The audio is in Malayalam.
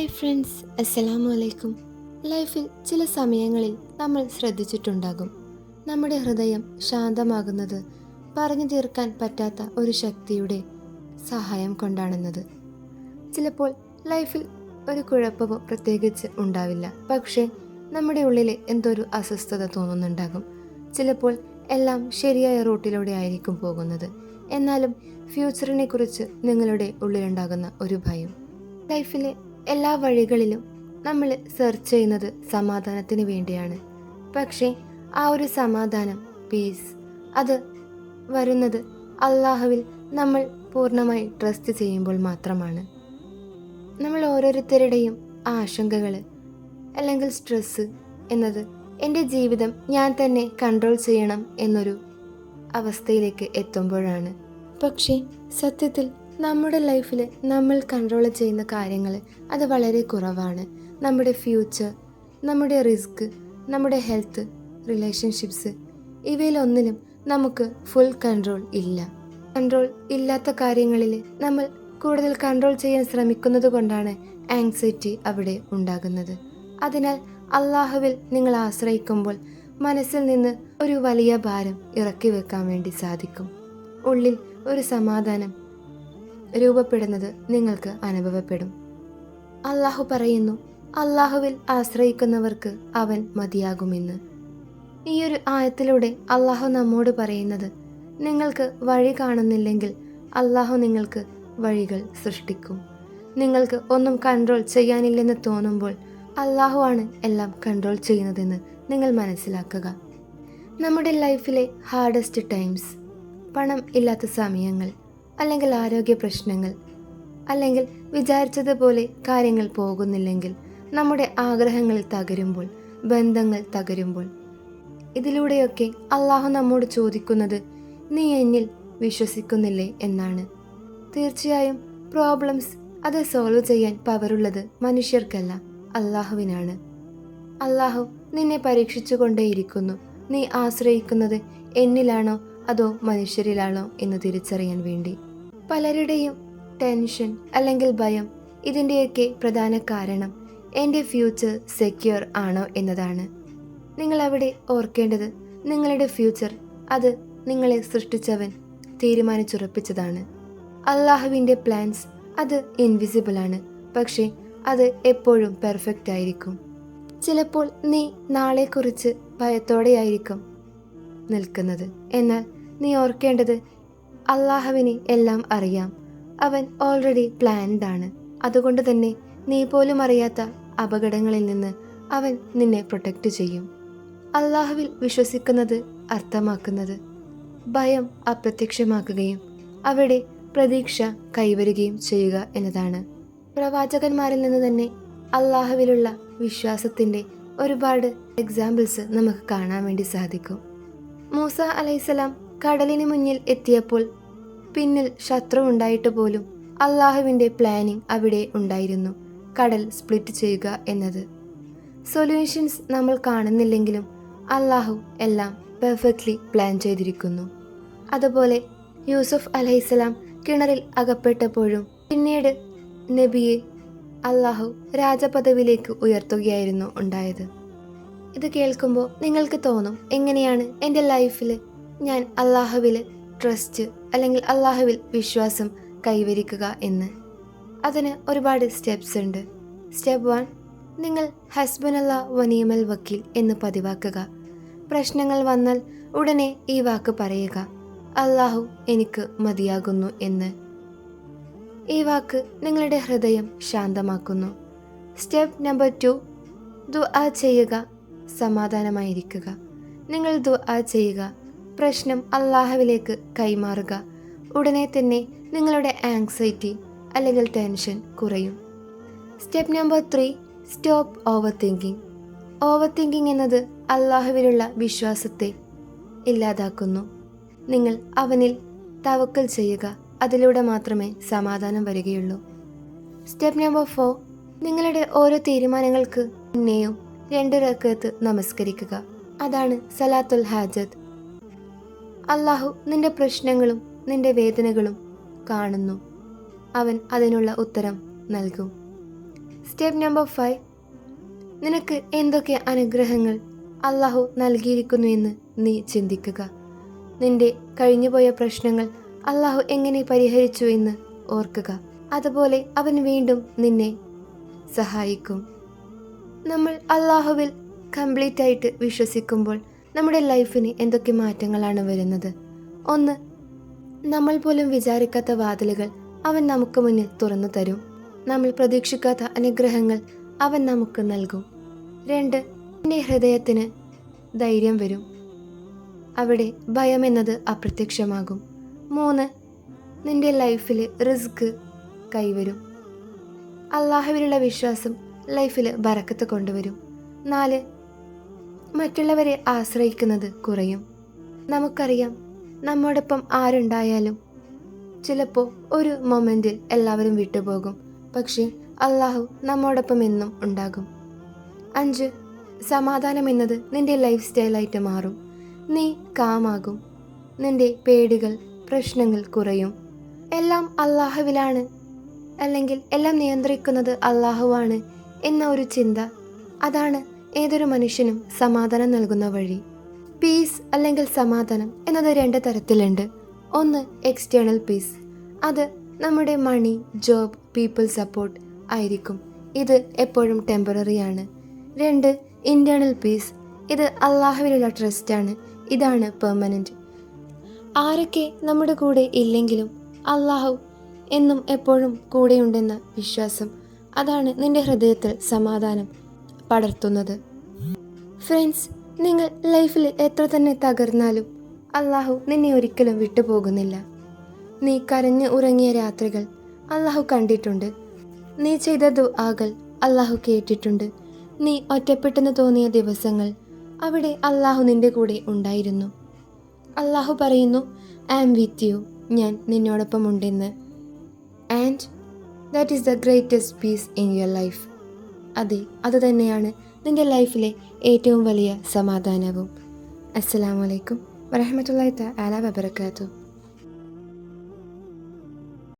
ഹേ ഫ്രണ്ട്സ് അസ്സലാമു അലൈക്കും ലൈഫിൽ ചില സമയങ്ങളിൽ നമ്മൾ ശ്രദ്ധിച്ചിട്ടുണ്ടാകും. നമ്മുടെ ഹൃദയം ശാന്തമാകുന്നത് പറഞ്ഞു തീർക്കാൻ പറ്റാത്ത ഒരു ശക്തിയുടെ സഹായം കൊണ്ടാണെന്നത്. ചിലപ്പോൾ ലൈഫിൽ ഒരു കുഴപ്പമോ പ്രത്യേകിച്ച് ഉണ്ടാവില്ല. പക്ഷേ നമ്മുടെ ഉള്ളിൽ എന്തൊരു അസ്വസ്ഥത തോന്നുന്നുണ്ടാകും. ചിലപ്പോൾ എല്ലാം ശരിയായ റൂട്ടിലൂടെ ആയിരിക്കും പോകുന്നത്. എന്നാലും ഫ്യൂച്ചറിനെ കുറിച്ച് നിങ്ങളുടെ ഉള്ളിലുണ്ടാകുന്ന ഒരു ഭയം. ലൈഫിലെ എല്ലാ വഴികളിലും നമ്മൾ സെർച്ച് ചെയ്യുന്നത് സമാധാനത്തിന് വേണ്ടിയാണ്. പക്ഷേ ആ ഒരു സമാധാനം പീസ് അത് വരുന്നത് അള്ളാഹുവിൽ നമ്മൾ പൂർണമായി ട്രസ്റ്റ് ചെയ്യുമ്പോൾ മാത്രമാണ്. നമ്മൾ ഓരോരുത്തരുടെയും ആശങ്കകൾ അല്ലെങ്കിൽ സ്ട്രെസ്സ് എന്നത് എന്റെ ജീവിതം ഞാൻ തന്നെ കൺട്രോൾ ചെയ്യണം എന്നൊരു അവസ്ഥയിലേക്ക് എത്തുമ്പോഴാണ്. പക്ഷേ സത്യത്തിൽ നമ്മുടെ ലൈഫിൽ നമ്മൾ കൺട്രോൾ ചെയ്യുന്ന കാര്യങ്ങൾ അത് വളരെ കുറവാണ്. നമ്മുടെ ഫ്യൂച്ചർ നമ്മുടെ റിസ്ക് നമ്മുടെ ഹെൽത്ത് റിലേഷൻഷിപ്സ് ഇവയിലൊന്നിലും നമുക്ക് ഫുൾ കൺട്രോൾ ഇല്ല. കൺട്രോൾ ഇല്ലാത്ത കാര്യങ്ങളിൽ നമ്മൾ കൂടുതൽ കൺട്രോൾ ചെയ്യാൻ ശ്രമിക്കുന്നത് കൊണ്ടാണ് ആങ്സൈറ്റി അവിടെ ഉണ്ടാകുന്നത്. അതിനാൽ അള്ളാഹുവിൽ നിങ്ങൾ ആശ്രയിക്കുമ്പോൾ മനസ്സിൽ നിന്ന് ഒരു വലിയ ഭാരം ഇറക്കി വെക്കാൻ വേണ്ടി സാധിക്കും. ഉള്ളിൽ ഒരു സമാധാനം രൂപപ്പെടുന്നത് നിങ്ങൾക്ക് അനുഭവപ്പെടും. അള്ളാഹു പറയുന്നു അള്ളാഹുവിൽ ആശ്രയിക്കുന്നവർക്ക് അവൻ മതിയാകുമെന്ന്. ഈ ഒരു ആയത്തിലൂടെ അള്ളാഹു നമ്മോട് പറയുന്നത് നിങ്ങൾക്ക് വഴി കാണുന്നില്ലെങ്കിൽ അള്ളാഹു നിങ്ങൾക്ക് വഴികൾ സൃഷ്ടിക്കും. നിങ്ങൾക്ക് ഒന്നും കൺട്രോൾ ചെയ്യാനില്ലെന്ന് തോന്നുമ്പോൾ അള്ളാഹു ആണ് എല്ലാം കൺട്രോൾ ചെയ്യുന്നതെന്ന് നിങ്ങൾ മനസ്സിലാക്കുക. നമ്മുടെ ലൈഫിലെ ഹാർഡസ്റ്റ് ടൈംസ് പണം ഇല്ലാത്ത സമയങ്ങൾ അല്ലെങ്കിൽ ആരോഗ്യ പ്രശ്നങ്ങൾ അല്ലെങ്കിൽ വിചാരിച്ചതുപോലെ കാര്യങ്ങൾ പോകുന്നില്ലെങ്കിൽ നമ്മുടെ ആഗ്രഹങ്ങൾ തകരുമ്പോൾ ബന്ധങ്ങൾ തകരുമ്പോൾ. ഇതിലൂടെയൊക്കെ അള്ളാഹു നമ്മോട് ചോദിക്കുന്നത് നീ എന്നിൽ വിശ്വസിക്കുന്നില്ലേ? എന്നാണ്. തീർച്ചയായും പ്രോബ്ലംസ് അത് സോൾവ് ചെയ്യാൻ പവറുള്ളത് മനുഷ്യർക്കല്ല അള്ളാഹുവിനാണ്. അള്ളാഹു നിന്നെ പരീക്ഷിച്ചുകൊണ്ടേയിരിക്കുന്നു. നീ ആശ്രയിക്കുന്നത് എന്നിലാണോ അതോ മനുഷ്യരിലാണോ എന്ന് തിരിച്ചറിയാൻ വേണ്ടി? പലരുടെയും ടെൻഷൻ അല്ലെങ്കിൽ ഭയം ഇതിന്റെയൊക്കെ പ്രധാന കാരണം എന്റെ ഫ്യൂച്ചർ സെക്യൂർ ആണോ എന്നതാണ്. നിങ്ങൾ അവിടെ ഓർക്കേണ്ടത് നിങ്ങളുടെ ഫ്യൂച്ചർ അത് നിങ്ങളെ സൃഷ്ടിച്ചവൻ തീരുമാനിച്ചുറപ്പിച്ചതാണ്. അള്ളാഹുവിന്റെ പ്ലാൻസ് അത് ഇൻവിസിബിൾ ആണ് പക്ഷേ അത് എപ്പോഴും പെർഫെക്റ്റ് ആയിരിക്കും. ചിലപ്പോൾ നീ നാളെക്കുറിച്ച് ഭയത്തോടെയായിരിക്കും നിൽക്കുന്നത്. എന്നാൽ നീ ഓർക്കേണ്ടത് അള്ളാഹുവിന് എല്ലാം അറിയാം. അവൻ ഓൾറെഡി പ്ലാൻഡ് ആണ്. അതുകൊണ്ട് തന്നെ നീ പോലും അറിയാത്ത അപകടങ്ങളിൽ നിന്ന് അവൻ നിന്നെ പ്രൊട്ടക്റ്റ് ചെയ്യും. അള്ളാഹുവിൽ വിശ്വസിക്കുന്നത് അർത്ഥമാക്കുന്നത് ഭയം അപ്രത്യക്ഷമാക്കുകയും അവിടെ പ്രതീക്ഷ കൈവരുകയും ചെയ്യുക എന്നതാണ്. പ്രവാചകന്മാരിൽ നിന്ന് തന്നെ അള്ളാഹുവിലുള്ള വിശ്വാസത്തിന്റെ ഒരുപാട് എക്സാമ്പിൾസ് നമുക്ക് കാണാൻ വേണ്ടി സാധിക്കും. മൂസ അലൈസലാം കടലിന് മുന്നിൽ എത്തിയപ്പോൾ പിന്നിൽ ശത്രു ഉണ്ടായിട്ട് പോലും അള്ളാഹുവിന്റെ പ്ലാനിംഗ് അവിടെ ഉണ്ടായിരുന്നു. കടൽ സ്പ്ലിറ്റ് ചെയ്യുക എന്നത്. സൊല്യൂഷൻസ് നമ്മൾ കാണുന്നില്ലെങ്കിലും അള്ളാഹു എല്ലാം പെർഫെക്റ്റ്ലി പ്ലാൻ ചെയ്തിരിക്കുന്നു. അതുപോലെ യൂസുഫ് അലഹിസ്സലാം കിണറിൽ അകപ്പെട്ടപ്പോഴും പിന്നീട് നബിയെ അള്ളാഹു രാജപദവിയിലേക്ക് ഉയർത്തുകയായിരുന്നു ഉണ്ടായത്. ഇത് കേൾക്കുമ്പോൾ നിങ്ങൾക്ക് തോന്നും എങ്ങനെയാണ് എന്റെ ലൈഫിൽ ഞാൻ അള്ളാഹുവിൽ ട്രസ്റ്റ് അല്ലെങ്കിൽ അള്ളാഹുവിൽ വിശ്വാസം കൈവരിക്കുക എന്ന്. അതിന് ഒരുപാട് സ്റ്റെപ്സ് ഉണ്ട്. സ്റ്റെപ്പ് വൺ നിങ്ങൾ ഹസ്ബനല്ല വനിയമൽ വക്കീൽ എന്ന് പതിവാക്കുക. പ്രശ്നങ്ങൾ വന്നാൽ ഉടനെ ഈ വാക്ക് പറയുക. അള്ളാഹു എനിക്ക് മതിയാകുന്നു എന്ന്. ഈ വാക്ക് നിങ്ങളുടെ ഹൃദയം ശാന്തമാക്കുന്നു. സ്റ്റെപ്പ് നമ്പർ ടു ദു ആ ചെയ്യുക സമാധാനമായിരിക്കുക. നിങ്ങൾ ദു ആ ചെയ്യുക പ്രശ്നം അള്ളാഹുവിലേക്ക് കൈമാറുക. ഉടനെ തന്നെ നിങ്ങളുടെ ആങ്സൈറ്റി അല്ലെങ്കിൽ ടെൻഷൻ കുറയും. Step number three stop overthinking overthinking എന്നത് അള്ളാഹുവിലുള്ള വിശ്വാസത്തെ ഇല്ലാതാക്കുന്നു. നിങ്ങൾ അവനിൽ തവക്കൽ ചെയ്യുക. അതിലൂടെ മാത്രമേ സമാധാനം വരികയുള്ളൂ. സ്റ്റെപ്പ് നമ്പർ ഫോർ നിങ്ങളുടെ ഓരോ തീരുമാനങ്ങൾക്ക് മുന്നെയും രണ്ട് റക്കത്ത് നമസ്കരിക്കുക. അതാണ് സലാത്തുൽ ഹാജത്ത്. അള്ളാഹു നിന്റെ പ്രശ്നങ്ങളും നിന്റെ വേദനകളും കാണുന്നു. അവൻ അതിനുള്ള ഉത്തരം നൽകും. സ്റ്റെപ്പ് നമ്പർ ഫൈവ് നിനക്ക് എന്തൊക്കെ അനുഗ്രഹങ്ങൾ അള്ളാഹു നൽകിയിരിക്കുന്നു എന്ന് നീ ചിന്തിക്കുക. നിന്റെ കഴിഞ്ഞുപോയ പ്രശ്നങ്ങൾ അള്ളാഹു എങ്ങനെ പരിഹരിച്ചു എന്ന് ഓർക്കുക. അതുപോലെ അവൻ വീണ്ടും നിന്നെ സഹായിക്കും. നമ്മൾ അള്ളാഹുവിൽ കംപ്ലീറ്റ് ആയിട്ട് വിശ്വസിക്കുമ്പോൾ നമ്മുടെ ലൈഫിന് എന്തൊക്കെ മാറ്റങ്ങളാണ് വരുന്നത്? ഒന്ന് നമ്മൾ പോലും വിചാരിക്കാത്ത വാതിലുകൾ അവൻ നമുക്ക് മുന്നിൽ തുറന്നു തരും. നമ്മൾ പ്രതീക്ഷിക്കാത്ത അനുഗ്രഹങ്ങൾ അവൻ നമുക്ക് നൽകും. രണ്ട് എന്റെ ഹൃദയത്തിന് ധൈര്യം വരും. അവിടെ ഭയം എന്നത് അപ്രത്യക്ഷമാകും. മൂന്ന് നിന്റെ ലൈഫിൽ റിസ്ക് കൈവരും. അള്ളാഹുവിലുള്ള വിശ്വാസം ലൈഫിൽ ബറക്കത്ത് കൊണ്ടുവരും. നാല് മറ്റുള്ളവരെ ആശ്രയിക്കുന്നത് കുറയും. നമുക്കറിയാം നമ്മോടൊപ്പം ആരുണ്ടായാലും ചിലപ്പോൾ ഒരു മൊമെന്റിൽ എല്ലാവരും വിട്ടുപോകും. പക്ഷേ അള്ളാഹു നമ്മോടൊപ്പം എന്നും ഉണ്ടാകും. അഞ്ച് സമാധാനം എന്നത് നിന്റെ ലൈഫ് സ്റ്റൈലായിട്ട് മാറും. നീ കാമാകും. നിന്റെ പേടികൾ പ്രശ്നങ്ങൾ കുറയും. എല്ലാം അള്ളാഹുവിലാണ്. അല്ലെങ്കിൽ എല്ലാം നിയന്ത്രിക്കുന്നത് അള്ളാഹുവാണ് എന്ന ഒരു ചിന്ത. അതാണ് ഏതൊരു മനുഷ്യനും സമാധാനം നൽകുന്ന വഴി. പീസ് അല്ലെങ്കിൽ സമാധാനം എന്നത് രണ്ട് തരത്തിലുണ്ട്. ഒന്ന് എക്സ്റ്റേണൽ പീസ് അത് നമ്മുടെ മണി ജോബ് പീപ്പിൾ സപ്പോർട്ട് ആയിരിക്കും. ഇത് എപ്പോഴും ടെമ്പററി ആണ്. രണ്ട് ഇന്റേണൽ പീസ് ഇത് അള്ളാഹുവിലുള്ള ട്രസ്റ്റാണ് ഇതാണ് പെർമനന്റ് ആരൊക്കെ നമ്മുടെ കൂടെ ഇല്ലെങ്കിലും അള്ളാഹു എന്നും എപ്പോഴും കൂടെയുണ്ടെന്ന വിശ്വാസം. അതാണ് നിന്റെ ഹൃദയത്തിൽ സമാധാനം. പടർത്തുന്നത്. ഫ്രണ്ട്സ് നിങ്ങൾ ലൈഫിൽ എത്ര തന്നെ തകർന്നാലും അള്ളാഹു നിന്നെ ഒരിക്കലും വിട്ടുപോകുന്നില്ല. നീ കരഞ്ഞ് ഉറങ്ങിയ രാത്രികൾ അള്ളാഹു കണ്ടിട്ടുണ്ട്. നീ ചെയ്ത ദുആകൾ അള്ളാഹു കേട്ടിട്ടുണ്ട്. നീ ഒറ്റപ്പെട്ടെന്ന് തോന്നിയ ദിവസങ്ങൾ അവിടെ അള്ളാഹു നിന്റെ കൂടെ ഉണ്ടായിരുന്നു. അള്ളാഹു പറയുന്നു ഐ ആം വിത്ത് യു ഞാൻ നിന്നോടൊപ്പം ഉണ്ടെന്ന്. And that is the greatest peace in your life അതെ അത് തന്നെയാണ് നിന്റെ ലൈഫിലെ ഏറ്റവും വലിയ സമാധാനവും. അസ്സലാമലൈക്കും വരഹമത്തല്ലാത്ത ആല വബർക്കാത്തു